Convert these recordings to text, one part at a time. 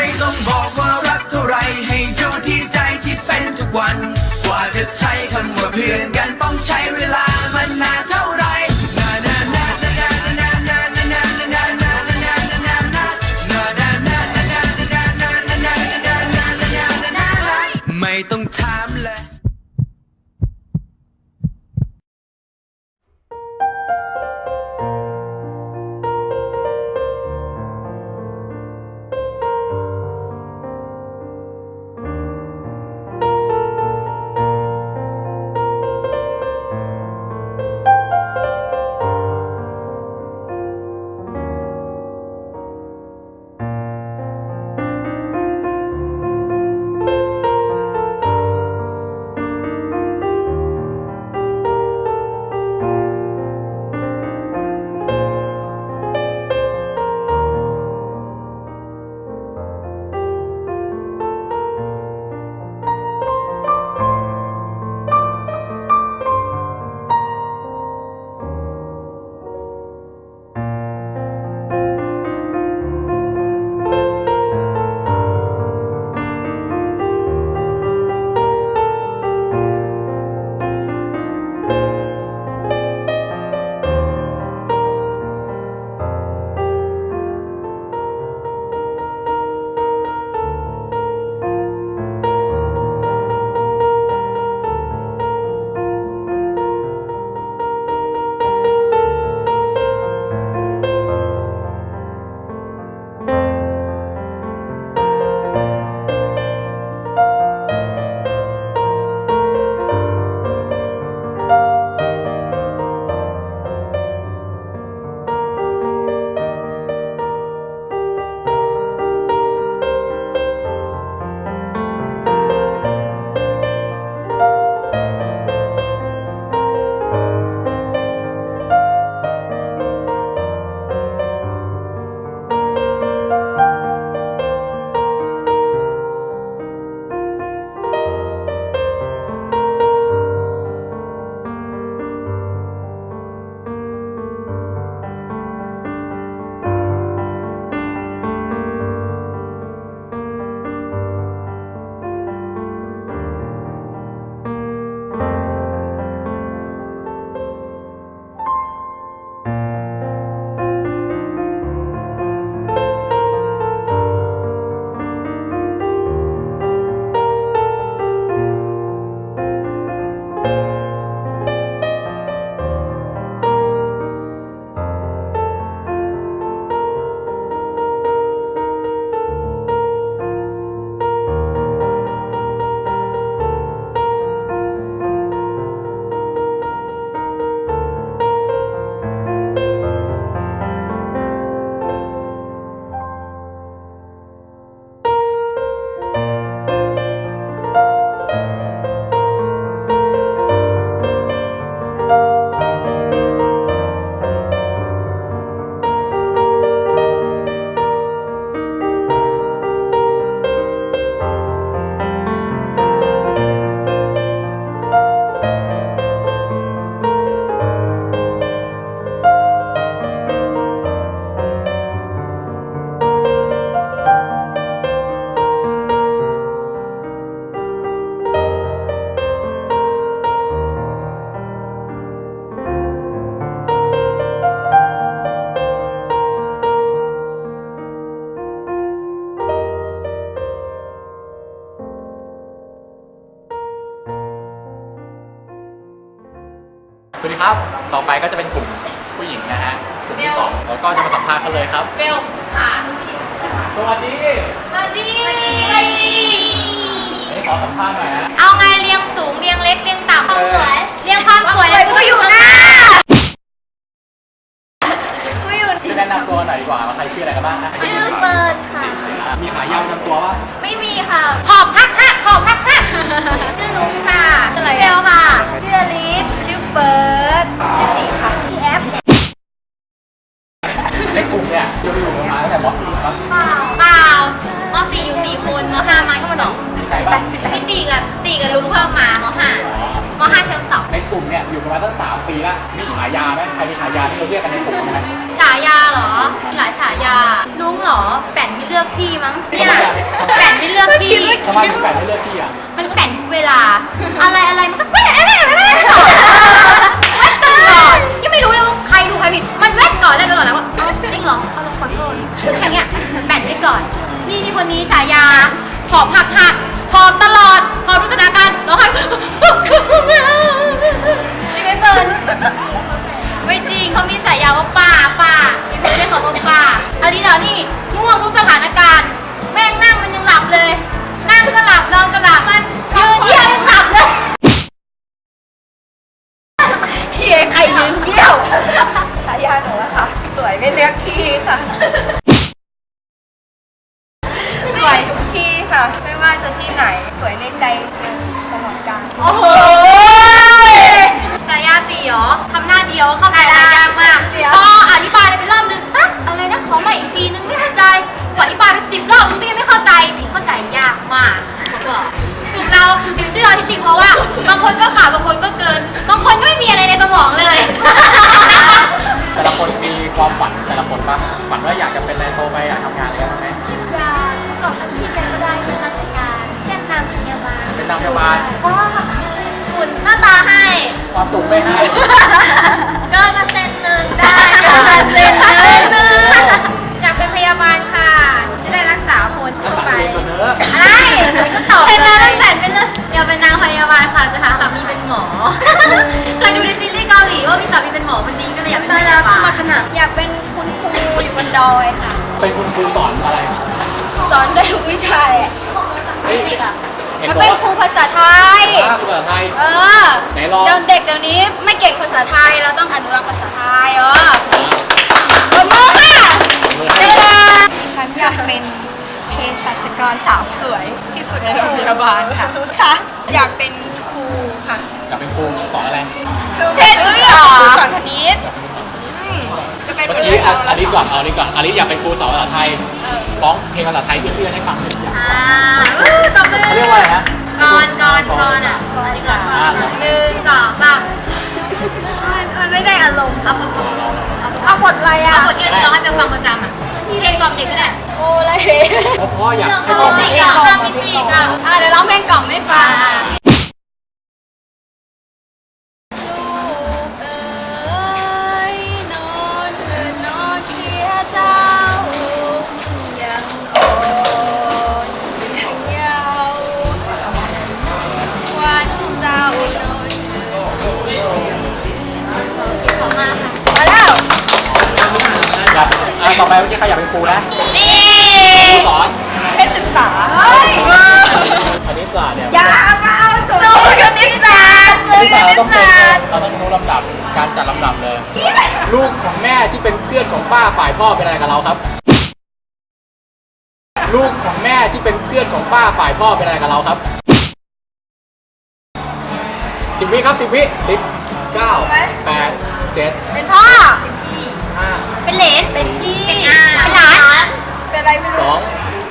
play the ball. กว่าว่าใครชื่ออะไรกันบ้างนะชื่อเฟิร์นค่ะ มีฉายาประจำตัวป่ะไม่มีค่ะหอบฮักฮักหอบฮักฮักชื่อนุ๊กค่ะชื่อเบลค่ะ ชื่ออลิสชื่อเฟิร์สชื่อตีค่ะพี่แอฟในกลุ่มเนี่ยจะอยู่กันมาตั้งแต่ม .4 ป่ะเปล่าเปล่ามสี่อยู่สี่คนมห้ามาอีกสองใครบ้างพี่ตีกับตีกับลุงเพิ่มมามห้าต มห้าเทอมสองในกลุ่มเนี่ยอยู่กันมาตั้งสามปีแล้วมีฉายาไหมใครมีฉายาที่เราเรียกกันในกลุ่มไหมฉายาเหรอมีหลายฉายานุ้งเหรอแป่นไม่เลือกที่มั้งเนี่ยทำไมอะแป่นไม่เลือกที่ทำไมถึงแบ่งให้เลือกที่อะมันแป่นทุกเวลา อะไรอะไรมันก็แป่นแป่นแป่นแป่นตลอดตลอดยังไม่รู้เลยว่าใครถูกใครผิดมันแว่นก่อนแล้วดูก่อนแล้วว่าเอ้าจริงเหรอเอาลงขอโทษแค่เนี้ยแป่นไปก่อน นี่นี่คนนี้ฉายาหอบหักหัก หอบตลอดหอบรุษนาการร้องไห้จริงไหมเฟิร์นไม่จริงเขามีสายยาวว่าป่าป่ายังไม่ได้เขาว่าป่าอันนี้เหรอนี่ง่วงทุกสถานการณ์ แม่งนั่งมันยังหลับเลย นั่งก็หลับนอนก็หลับมันยืนเยี่ยวยังหลับเลยเฮียใครยืนเยี่ยวฉายาหนูอะค่ะ สวยไม่เลือกที่ค่ะ สวยทุกที่ ค่ะ ไม่ว่าจะที่ไหนสวยในใจเธอตลอดกาลโอ้โหสายาตีเหรอทำหน้าเดียวเข้าใจอะไรยากมากเดี๋ยวพออธิบายไปเป็นรอบนึงฮะอะไรนะขอใหม่อีกทีนึงไม่เข้าใจกว่าอธิบายไปสิบรอบมึงก็ยังไม่เข้าใจเข้าใจยากมากเขาบอกสุดเราชื่อเราที่จริงเพราะว่า บางคนก็ขาดบางคนก็เกิน บางคนก็ไม่มีอะไรในสมองเลยแต่ละคนมีความฝันแต่ละคนปะฝันว่าอยากจะเป็นอะไรโตไปอยากทำงานอะไรบ้างไหมจะ ประกอบอาชีพกันก็ได้เป็นราชการเช่นนางพยาบาลเป็นนางพยาบาลเพราะว่าคุณหน้าตาให้ ความสุขไม่ให้ ก็มาเซ็นหนึ่งได้ก็มาเซ็นหนึ่งอยากเป็นพยาบาลค่ะ จะได้รักษาคนรักทั่วษาไปเองก่อนเถอะอะไรก็ตอบเป็นมาตั้งแต่เป็นเลยอยากเป็นนางพยาบาลค่ะจะหาสามีเป็นหมอเคยดูในซีรีส์เกาหลีว่ามีสามีเป็นหมอมันดีก็เลยอยากเป็นพยาบาลมาขนาดอยากเป็นคุณครูอยู่บนดอยค่ะ เป็นคุณครูสอนอะไร สอนได้ทุกวิชาเลยเฮ้ยเห็นมาบอกเป็นว่าครูภาษาไทยอ่าครูภาษาไทย เออไหนลอง เดี๋ยวเด็กเดี๋ยวนี้ไม่เก่งภาษาไทย เราต้องอนุรักษ์ภาษาไทยเออปรบมือค่ะมือให้เวลาฉันอยากเป็นเภสัชกรสาวสวยที่สุดในโรงพยาบาลค่ะ ค่ะ อยากเป็นครูค่ะอยากเป็นครูสอนอะไรเพศศึกษาสอนคณิตอืมจะเป็นเมื่อกี้อะอลิสก่อนเอาอลิสก่อนอลิสอยากเป็น ลงภาษาไทยเพื่อนๆให้ฟังหน่อยอยากอ่าตบมือเขาเรียกว่าอะไรนะกอนกอนกอนอะกอนดีกว่าอ่าหนึ่งสองสามมันมันไม่ได้อารมณ์เอาเอาเอาบทอะไรอะเอาบทที่เราให้ไปฟังประจำอะเพลงกล่อมเด็กก็ได้โอ้เลยเพราะพ่ออยากให้กพ่ล่ออมมีเด็กอะฟังมิติอะอะเดี๋ยวร้องเพลงกล่อมไม่ฟัง ต่อไปเมื่อกี้ใครอยากเป็นครูนะนี่ครูสอนเพศศึกษาคณิตศาสตร์เนี่ยอย่ามาเอาโจทย์คณิตศาสตร์คณิตศาสตร์เราต้องเป็นเราต้องรู้ลำดับการจัดลำดับเลย ลูกของแม่ที่เป็นเพื่อนของป้าฝ่ายพ่อเป็นอะไรกับเราครับ ลูกของแม่ที่เป็นเพื่อนของป้าฝ่ายพ่อเป็นอะไรกับเราครับสิบวิครับสิบวิสิบเก้าแปดเจ็ดเป็นพ่อเป็นพี่ ห้าเป็นเหลนเป็นพี่เป็นอาเป็นหลานเป็นอะไรไม่สรู้อง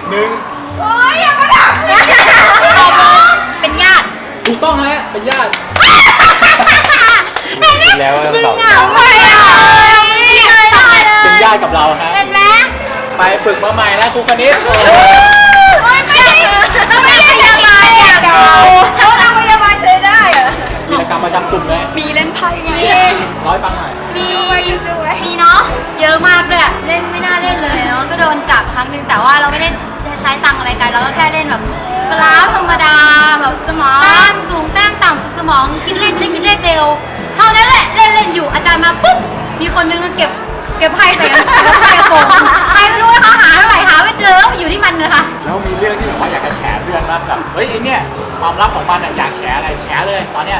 หนึ่งโอ้ยอย่ามาดักเลยเป็นญาติถูกต้องฮะเป็นญาติเห็นไหมแล้วมึงตอบเหงาไปอะเป็นญาติกับเราฮะเป็นไหมไปฝึกมาใหม่นะครูคณิตโอ้โหไม่ได้ไม่ได้พยาบาลอยากดูเขาทำพยาบาลใช้ได้เหรอกิจกรรมประจำกลุ่มเลยมีเล่นไพ่ไง ร้อยฟังหน่อย มีมีเนาะเย อะมากเลยอะเล่นไม่น่าเล่นเลยเนาะก็โดนจับครั้งหนึงแต่ว่าเราไม่ได้ใช้ตังค์อะไรกันเราก็แค่เล่นแบบกราฟธรรมดาแบบสมองแต้มสูงแต้มต่ำสมองคิดเลขได้คิดเลขเร็วเท่านั้นแหละเล่นเล่นอยู่อาจารย์มาปุ๊บมีคนนึงก็เก็บเก็บไพ่ใส่กระใส่กระโปรงใครไม่รู้นะคะหาเท่าไหร่หาไม่เจออยู่ที่มันเลยค่ะแล้วมีเรื่องที่ผมอยากจะแฉเพื่อนมากแบบเฮ้ยไอ้เนี่ยความลับของมันอะอยากแฉอะไรแฉเลยตอนเนี้ย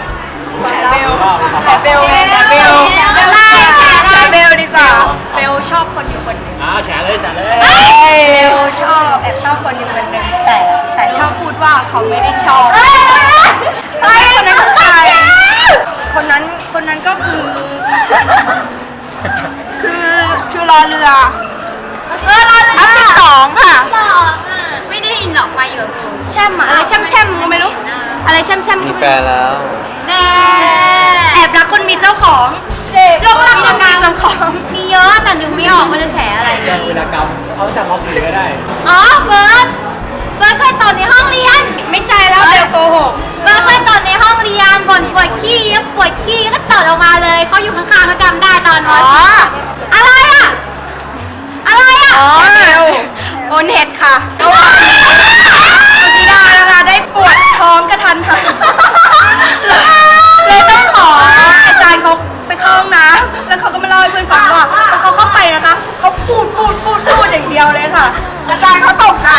ความลับเออมีความแชลับร์เบลไงแชร์เบลแชร์เบลได้แชร์ได้แชร์เบลดีกว่าเบลชอบคนอยู่คนหนึ่งอ่าแฉเลยแฉเลยเบลชอบแอบชอบคนอยู่คนหนึ่งแต่แต่ชอบพูดว่าเขาไม่ได้ชอบแล้วคนนั้นคือใครคนนั้นคนนั้นก็คือ คือคือรอเรือเออเราอัพสิบสองค่ะหลอกอะไม่ได้ยินหรอกไปอยู่กับแช่มอะอะไรแช่มแช่มก็ไม่รู้ อะไรแช่มแช่มมีแฟนแล้ว แน่แอบรักคนมีเจ้าของเจ๊บลงรักคนมีเจ้าของ มีเยอะแต่นูไม่ออกว่าจะแฉอะไรดีเวลากรรมเขาจากมอสีก็ได้ อ๋อเบิร์ดเบิร์ดเคยตอนในห้องเรียน ไม่ใช่แล้วเดี๋ยวโกหกเบิร์ดเคยตอนในห้องเรียนก่อนปวดขี้ปวดขี้ก็ตอดออกมาเลยเขาอยู่ข้างๆเขาจำได้ตอนมอสีอะไรอะอะไรอะโอ้เน็ตค่ะ ท้องกระทันหันเลยต้องขออาจารย์เขาไปเข้าห้องน้ำแล้วเขาก็มาเล่าให้เพื่อนฟังว่าพอเขาเข้าไปนะคะเขาปูดปูดปูดปูดอย่างเดียวเลยค่ะ อาจารย์เขาตกใจใช่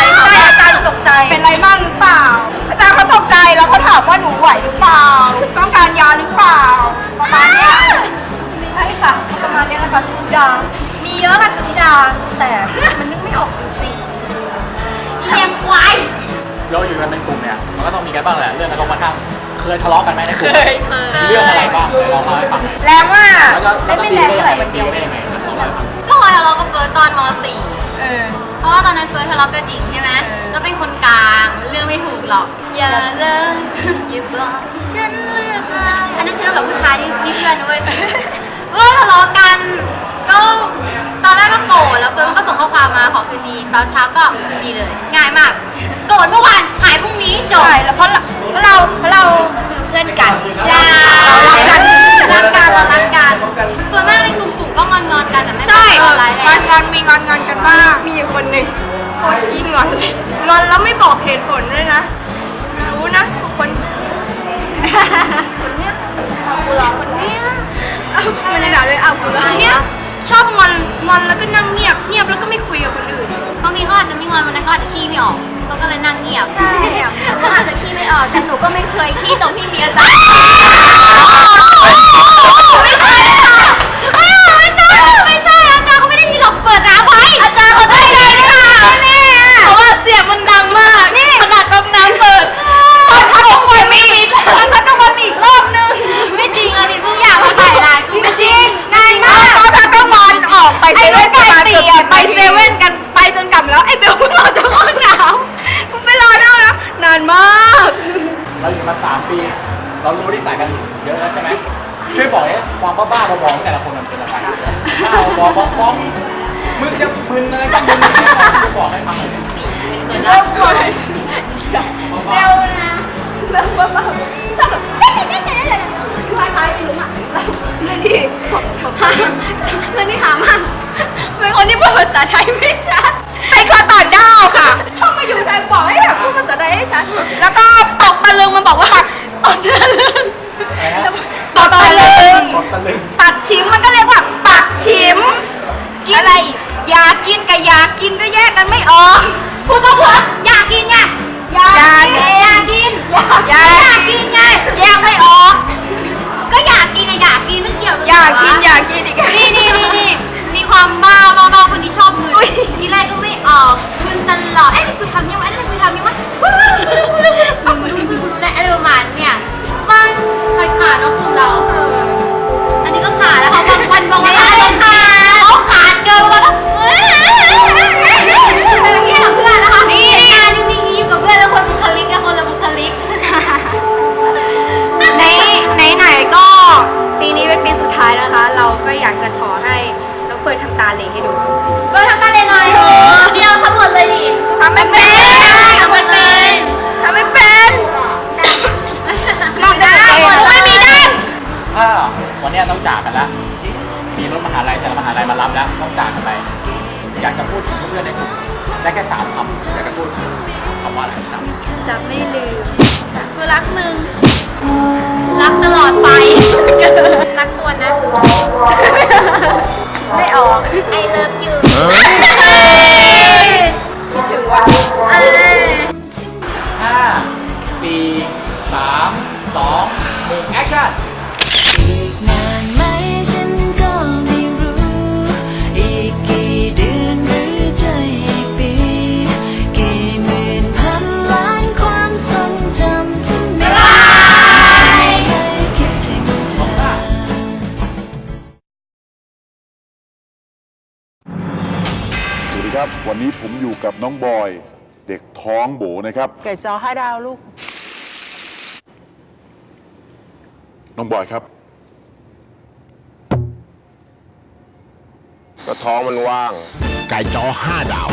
อาจ บ้างแหละเรื่องกระทบกระทั่งเคยทะเลาะกันไหมในกลุ่มเคยเรื่องอะไรบ้างเดี๋ยวลองเล่าให้ฟังหน่อยๆแรงมากแล้วก็แล้วก็ไม่ดีแรงได้เท่ายังไหร่ไงวันเดีดียวได้ยังไงลองเล่าให้ฟังก็เคยทะเลาะกับเฟิร์สตอนม .4 เออ เพราะว่าตอนนั้นเฟิร์สทะเลาะกับจิงใช่ไหมแล้วเป็นคนกลางเรื่องไม่ถูกหรอก อย่าเลิกอย่าบอกให้ฉันเลือกลายอันนั้นชื่อแบบผู้ชายนี่นี่เพื่อนด้วยก็ทะเลาะกัน ก็ตอนแรกก็โกรธแล้วเฟิร์สมันก็ส่งข้อความมาขอคืนดีตอนเช้าก็คืนดีเลย ง่ายมาก โกรธเมื่อวานหายพรุ่งนี้จบ ใช่แล้วเพราะเราเพราะเราเพราะเราคือเพื่อนกันใช่เรารักกันรักกันเรารักกันส่วนมากในกลุ่มๆก็งอนๆกันแต่ไม่ใช่เป็นอะไรงอนงอนมีงอนงอนกันบ้างมีอยู่คนหนึ่งโคตรขี้งอนเลยงอนแล้วไม่บอกเหตุผลด้วยนะ รู้นะทุกคนคนเนี้ยเอากูเหรอคนเนี้ยเอามันจะด่าด้วยเอากูเหรอคนเนี้ย ชอบงอนงอนแล้วก็นั่งเงียบเงียบแล้วก็ไม่คุยกับคนอื่น บางทีเขาอาจจะไม่งอนวันนั้นเขาอาจจะขี้ไม่ออกเขาก็เลยนั่งเงียบ ใช่เขาอาจจะขี้ไม่ออกแต่หนูก็ไม่เคยขี้ตรงที่มีอาจารย์ บ้าบอๆฟ้องมึงจะมึนอะไรก็มึนอย่างเงี้ยช่บอกให้ฟังหน่อยดิเริ่มก่อนเร็วนะเริ่มบ้าๆชอบแบบเด็ดๆๆๆคือคล้ายๆอีลุงอะแล้วเรื่องที่เรื่องที่ถามอะเป็นคนที่พูดภาษาไทยไม่ชัดเป็นคนต่างด้าวค่ะถ้ามาอยู่ไทยบอกให้แบบพูดภาษาไทยให้ชัดแล้วก็ตกตะลึงมันบอกว่าตกตะลึงตกตะลึงบอกตะลึงปั วันเนี้ยต้องจากกันแล้วมีรถมหาลัยแต่ละมหาลัยมารับแล้วต้องจากกันไปอยากจะพูดถึงเพื่อนในกลุ่มได้แค่สามคำอยากจะพูดคำว่าอะไรสามจะไม่ลืมกูรักมึง รักตลอดไป รักตัวนะ ไม่ออก I love you ถึงวันเอ้ยห้าสี่สาม อยู่กับน้องบอย เด็กท้องโบนะครับ ไก่จอห้าดาวลูก น้องบอยครับตก็ท้องมันว่าง ไก่จอ5ดาว